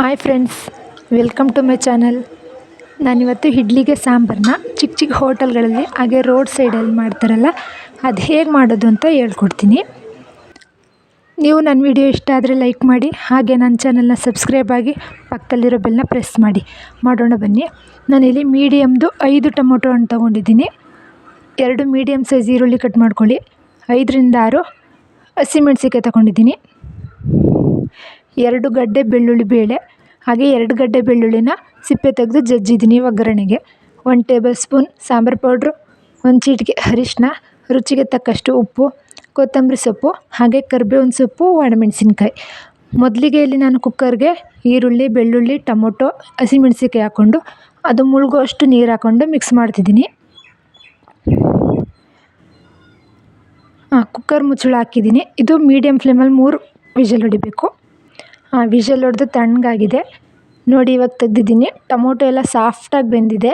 Hi friends welcome to my channel ನಾನಿವತ್ತು ಇಡ್ಲಿಗೆ ಸಾಂಬಾರನ್ನ ಚಿಕ್ಕ ಚಿಕ್ಕ ಹೋಟೆಲ್ಗಳಲ್ಲಿ, ಹಾಗೆ ರೋಡ್ ಸೈಡಲ್ಲಿ ಮಾಡ್ತಾರಲ್ಲ, ಅದು ಹೇಗೆ ಮಾಡೋದು ಅಂತ ಹೇಳ್ಕೊಡ್ತೀನಿ. ನೀವು ನನ್ನ ವಿಡಿಯೋ ಇಷ್ಟ ಆದರೆ ಲೈಕ್ ಮಾಡಿ, ಹಾಗೆ ನನ್ನ ಚಾನಲ್ನ ಸಬ್ಸ್ಕ್ರೈಬ್ ಆಗಿ ಪಕ್ಕದಲ್ಲಿರೋ ಬೆಲ್ನ ಪ್ರೆಸ್ ಮಾಡಿ. ಮಾಡೋಣ ಬನ್ನಿ. ನಾನಿಲ್ಲಿ ಮೀಡಿಯಮ್ದು ಐದು ಟೊಮೊಟೊ ಹಣ್ಣು ತೊಗೊಂಡಿದ್ದೀನಿ. ಎರಡು ಮೀಡಿಯಮ್ ಸೈಜ್ ಈರುಳ್ಳಿ ಕಟ್ ಮಾಡ್ಕೊಳ್ಳಿ. ಐದರಿಂದ ಆರು ಹಸಿಮೆಣ್ಸಿಕಾಯಿ ತಗೊಂಡಿದ್ದೀನಿ. ಎರಡು ಗಡ್ಡೆ ಬೆಳ್ಳುಳ್ಳಿ ಬೇಳೆ, ಹಾಗೆ ಎರಡು ಗಡ್ಡೆ ಬೆಳ್ಳುಳ್ಳಿನ ಸಿಪ್ಪೆ ತೆಗೆದು ಜಜ್ಜಿದ್ದೀನಿ ಒಗ್ಗರಣೆಗೆ. ಒಂದು ಟೇಬಲ್ ಸ್ಪೂನ್ ಸಾಂಬಾರು ಪೌಡ್ರು ಒಂದು ಚಿಟಿಕೆ ಅರಿಶಿನ ರುಚಿಗೆ ತಕ್ಕಷ್ಟು ಉಪ್ಪು, ಕೊತ್ತಂಬರಿ ಸೊಪ್ಪು, ಹಾಗೆ ಕರ್ಬೇವಿನ ಸೊಪ್ಪು, ಒಣಮೆಣಸಿನ್ಕಾಯಿ. ಮೊದಲಿಗೆ ಇಲ್ಲಿ ನಾನು ಕುಕ್ಕರ್ಗೆ ಈರುಳ್ಳಿ, ಬೆಳ್ಳುಳ್ಳಿ, ಟೊಮೊಟೊ ಹಸಿಮೆಣ್ಸಿಕಾಯಿ ಹಾಕ್ಕೊಂಡು ಅದು ಮುಳುಗೋ ಅಷ್ಟು ನೀರು ಹಾಕ್ಕೊಂಡು ಮಿಕ್ಸ್ ಮಾಡ್ತಿದ್ದೀನಿ. ಹಾಂ ಕುಕ್ಕರ್ ಮುಚ್ಚಳ ಹಾಕಿದ್ದೀನಿ. ಇದು ಮೀಡಿಯಮ್ ಫ್ಲೇಮಲ್ಲಿ ಮೂರು ವಿಷಲ್ ಹೊಡಿಬೇಕು. ವಿಷಲ್ ಹೊಡೆದು ತಣ್ಣಗಾಗಿದೆ. ನೋಡಿ, ಇವಾಗ ತೆಗ್ದಿದ್ದೀನಿ. ಟೊಮೊಟೊ ಎಲ್ಲ ಸಾಫ್ಟಾಗಿ ಬೆಂದಿದೆ.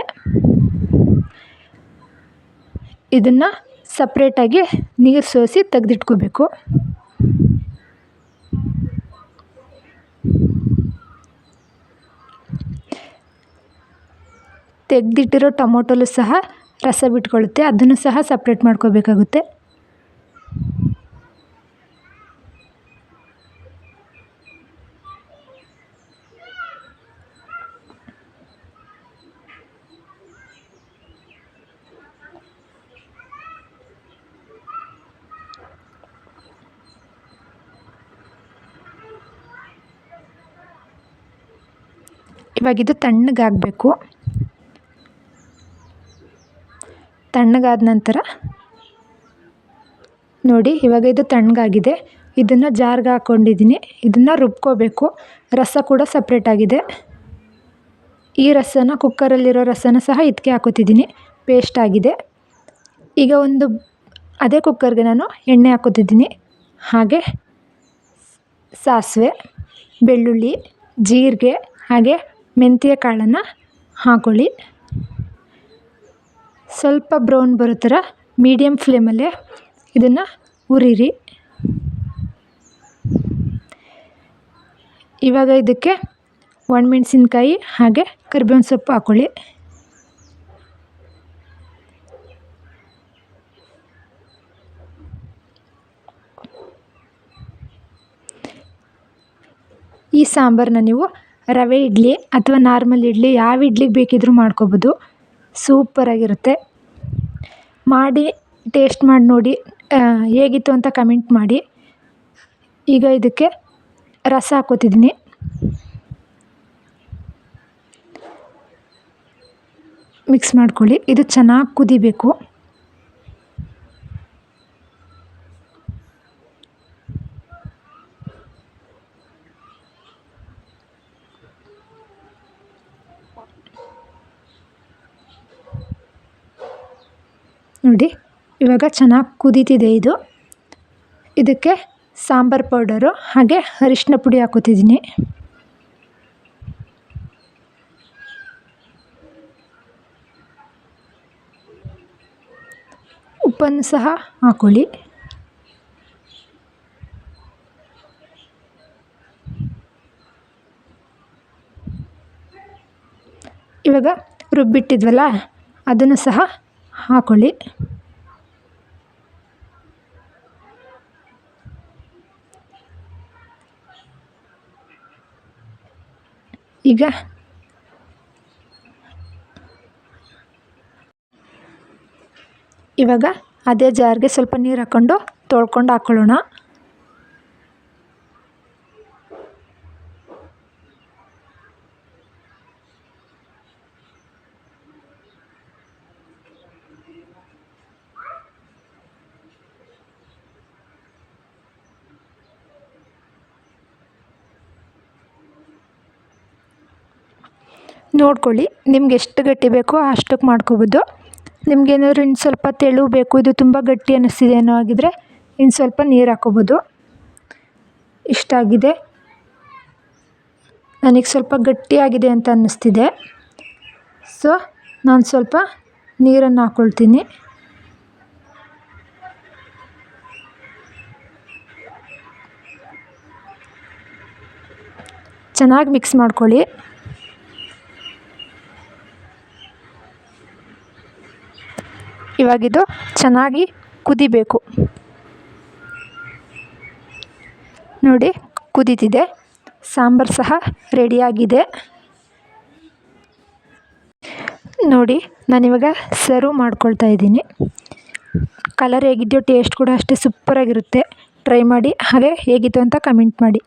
ಇದನ್ನು ಸಪ್ರೇಟಾಗಿ ನೀರು ಸೋಸಿ ತೆಗೆದಿಟ್ಕೋಬೇಕು. ತೆಗೆದಿಟ್ಟಿರೋ ಟೊಮೊಟೊಲು ಸಹ ರಸ ಬಿಟ್ಕೊಳ್ಳುತ್ತೆ ಅದನ್ನು ಸಹ ಸಪ್ರೇಟ್ ಮಾಡ್ಕೋಬೇಕಾಗುತ್ತೆ. ಇವಾಗ ಇದು ತಣ್ಣಗಾಗಬೇಕು. ತಣ್ಣಗಾದ ನಂತರ ನೋಡಿ, ಇವಾಗ ಇದು ತಣ್ಣಗಾಗಿದೆ. ಇದನ್ನು ಜಾರ್ಗೆ ಹಾಕ್ಕೊಂಡಿದ್ದೀನಿ ಇದನ್ನು ರುಬ್ಕೋಬೇಕು. ರಸ ಕೂಡ ಸಪ್ರೇಟಾಗಿದೆ ಈ ರಸನ ಕುಕ್ಕರಲ್ಲಿರೋ ರಸನ ಸಹ ಇದಕ್ಕೆ ಹಾಕೋತಿದ್ದೀನಿ. ಪೇಸ್ಟ್ ಆಗಿದೆ. ಈಗ ಒಂದು ಅದೇ ಕುಕ್ಕರ್ಗೆ ನಾನು ಎಣ್ಣೆ ಹಾಕೋತಿದ್ದೀನಿ. ಹಾಗೆ ಸಾಸಿವೆ, ಬೆಳ್ಳುಳ್ಳಿ, ಜೀರಿಗೆ, ಹಾಗೆ ಮೆಂತ್ಯ ಕಾಳನ್ನು ಹಾಕೊಳ್ಳಿ. ಸ್ವಲ್ಪ ಬ್ರೌನ್ ಬರೋ ಥರ ಮೀಡಿಯಮ್ ಫ್ಲೇಮಲ್ಲೇ ಇದನ್ನು ಉರಿರಿ ಇವಾಗ ಇದಕ್ಕೆ ಒಣಮೆಣ್ಸಿನ್ಕಾಯಿ ಹಾಗೆ ಕರಿಬೇವಿನ ಸೊಪ್ಪು ಹಾಕ್ಕೊಳ್ಳಿ ಈ ಸಾಂಬಾರನ್ನ ನೀವು ರವೆ ಇಡ್ಲಿ ಅಥವಾ ನಾರ್ಮಲ್ ಇಡ್ಲಿ ಯಾವ ಇಡ್ಲಿಗೆ ಬೇಕಿದ್ದರೂ ಮಾಡ್ಕೊಬೋದು. ಸೂಪರಾಗಿರುತ್ತೆ ಮಾಡಿ ಟೇಸ್ಟ್ ಮಾಡಿ ನೋಡಿ ಹೇಗಿತ್ತು ಅಂತ ಕಮೆಂಟ್ ಮಾಡಿ. ಈಗ ಇದಕ್ಕೆ ರಸ ಹಾಕ್ಕೋತಿದ್ದೀನಿ ಮಿಕ್ಸ್ ಮಾಡ್ಕೊಳ್ಳಿ. ಇದು ಚೆನ್ನಾಗಿ ಕುದಿಬೇಕು. ನೋಡಿ, ಇವಾಗ ಚೆನ್ನಾಗಿ ಕುದೀತಿದೆ ಇದು. ಇದಕ್ಕೆ ಸಾಂಬಾರು ಪೌಡರು, ಹಾಗೆ ಅರಿಶಿನ ಪುಡಿ ಹಾಕೋತಿದ್ದೀನಿ. ಉಪ್ಪನ್ನು ಸಹ ಹಾಕೊಳ್ಳಿ. ಇವಾಗ ರುಬ್ಬಿಟ್ಟಿದ್ವಲ್ಲ, ಅದನ್ನು ಸಹ ಹಾಕೊಳ್ಳಿ. ಈಗ ಇವಾಗ ಅದೇ ಜಾರ್ಗೆ ಸ್ವಲ್ಪ ನೀರು ಹಾಕ್ಕೊಂಡು ತೊಳ್ಕೊಂಡು ಹಾಕ್ಕೊಳ್ಳೋಣ ನೋಡ್ಕೊಳ್ಳಿ. ನಿಮ್ಗೆ ಎಷ್ಟು ಗಟ್ಟಿ ಬೇಕೋ ಅಷ್ಟಕ್ಕೆ ಮಾಡ್ಕೊಬೋದು. ನಿಮ್ಗೇನಾದ್ರು ಇನ್ನು ಸ್ವಲ್ಪ ತೆಳು ಬೇಕು, ಇದು ತುಂಬ ಗಟ್ಟಿ ಅನ್ನಿಸ್ತಿದೆ ಅನ್ನೋ ಆಗಿದ್ದರೆ ಇನ್ನು ಸ್ವಲ್ಪ ನೀರು ಹಾಕ್ಕೊಬೋದು ಇಷ್ಟ ಆಗಿದೆ. ನನಗೆ ಸ್ವಲ್ಪ ಗಟ್ಟಿಯಾಗಿದೆ ಅಂತ ಅನ್ನಿಸ್ತಿದೆ ಸೊ ನಾನು ಸ್ವಲ್ಪ ನೀರನ್ನು ಹಾಕ್ಕೊಳ್ತೀನಿ ಚೆನ್ನಾಗಿ ಮಿಕ್ಸ್ ಮಾಡ್ಕೊಳ್ಳಿ. ಇವಾಗಿದು ಚೆನ್ನಾಗಿ ಕುದಿಬೇಕು. ನೋಡಿ, ಕುದೀತಿದೆ. ಸಾಂಬಾರು ಸಹ ರೆಡಿಯಾಗಿದೆ. ನೋಡಿ, ನಾನಿವಾಗ ಸರ್ವ್ ಮಾಡ್ಕೊಳ್ತಾ ಇದ್ದೀನಿ. ಕಲರ್ ಹೇಗಿದೆಯೋ ಟೇಸ್ಟ್ ಕೂಡ ಅಷ್ಟೇ ಸೂಪರಾಗಿರುತ್ತೆ ಟ್ರೈ ಮಾಡಿ, ಹಾಗೆ ಹೇಗಿತ್ತು ಅಂತ ಕಮೆಂಟ್ ಮಾಡಿ.